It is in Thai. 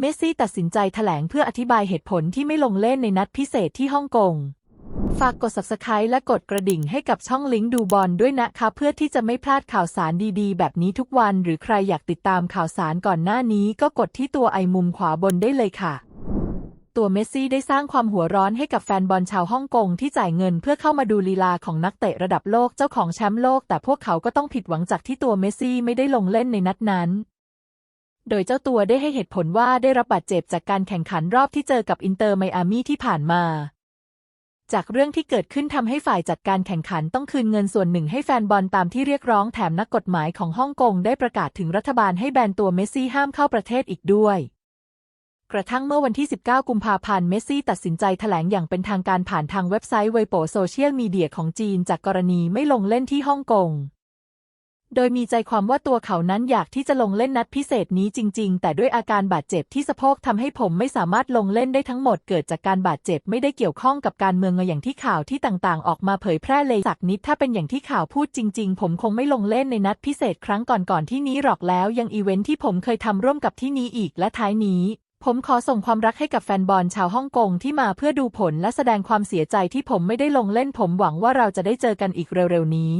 เมสซี่ตัดสินใจแถลงเพื่ออธิบายเหตุผลที่ไม่ลงเล่นในนัดพิเศษที่ฮ่องกง ฝากกด subscribe และกดกระดิ่งให้กับช่องลิงก์ดูบอลด้วยนะคะ เพื่อที่จะไม่พลาดข่าวสารดีๆ แบบนี้ทุกวัน หรือใครอยากติดตามข่าวสารก่อนหน้านี้ ก็กดที่ตัวไอมุมขวาบนได้เลยค่ะ ตัวเมสซี่ได้สร้างความหัวร้อนให้กับแฟนบอลชาวฮ่องกงที่จ่ายเงินเพื่อเข้ามาดูลีลาของนักเตะระดับโลกเจ้าของแชมป์โลก แต่พวกเขาก็ต้องผิดหวังจากที่ตัวเมสซี่ไม่ได้ลงเล่นในนัดนั้น โดยเจ้าตัวได้ให้เหตุผลว่าได้รับบาดเจ็บจากการแข่งขันรอบที่เจอกับอินเตอร์ไมอามี่ที่ผ่านมา จากเรื่องที่เกิดขึ้นทำให้ฝ่ายจัดการแข่งขันต้องคืนเงินส่วนหนึ่งให้แฟนบอลตามที่เรียกร้องแถมนักกฎหมายของฮ่องกงได้ประกาศถึงรัฐบาลให้แบนตัวเมสซี่ห้ามเข้าประเทศอีกด้วยกระทั่งเมื่อวันที่ 19 กุมภาพันธ์ เมสซี่ตัดสินใจแถลงอย่างเป็นทางการผ่านทางเว็บไซต์เวโปโซเชียลมีเดียของจีนจากกรณีไม่ลงเล่นที่ฮ่องกง โดยมีใจความว่าตัวเขานั้นอยากที่จะลงเล่นนัดพิเศษนี้จริง ๆ แต่ด้วยอาการบาดเจ็บที่สะโพกทำให้ผมไม่สามารถลงเล่นได้ทั้งหมดเกิดจากการบาดเจ็บไม่ได้เกี่ยวข้องกับการเมืองอย่างที่ข่าวที่ต่างๆ ออกมาเผยแพร่เลยสักนิดถ้าเป็นอย่างที่ข่าวพูดจริง ๆ ผมคงไม่ลงเล่นในนัดพิเศษครั้งก่อนๆที่นี้หรอกแล้วยังอีเวนท์ที่ผมเคยทำร่วมกับที่นี้อีกและท้ายนี้ผมขอส่งความรักให้กับแฟนบอลชาวฮ่องกงที่มาเพื่อดูผลและแสดงความเสียใจที่ผมไม่ได้ลงเล่นผมหวังว่าเราจะได้เจอกันอีกเร็วๆนี้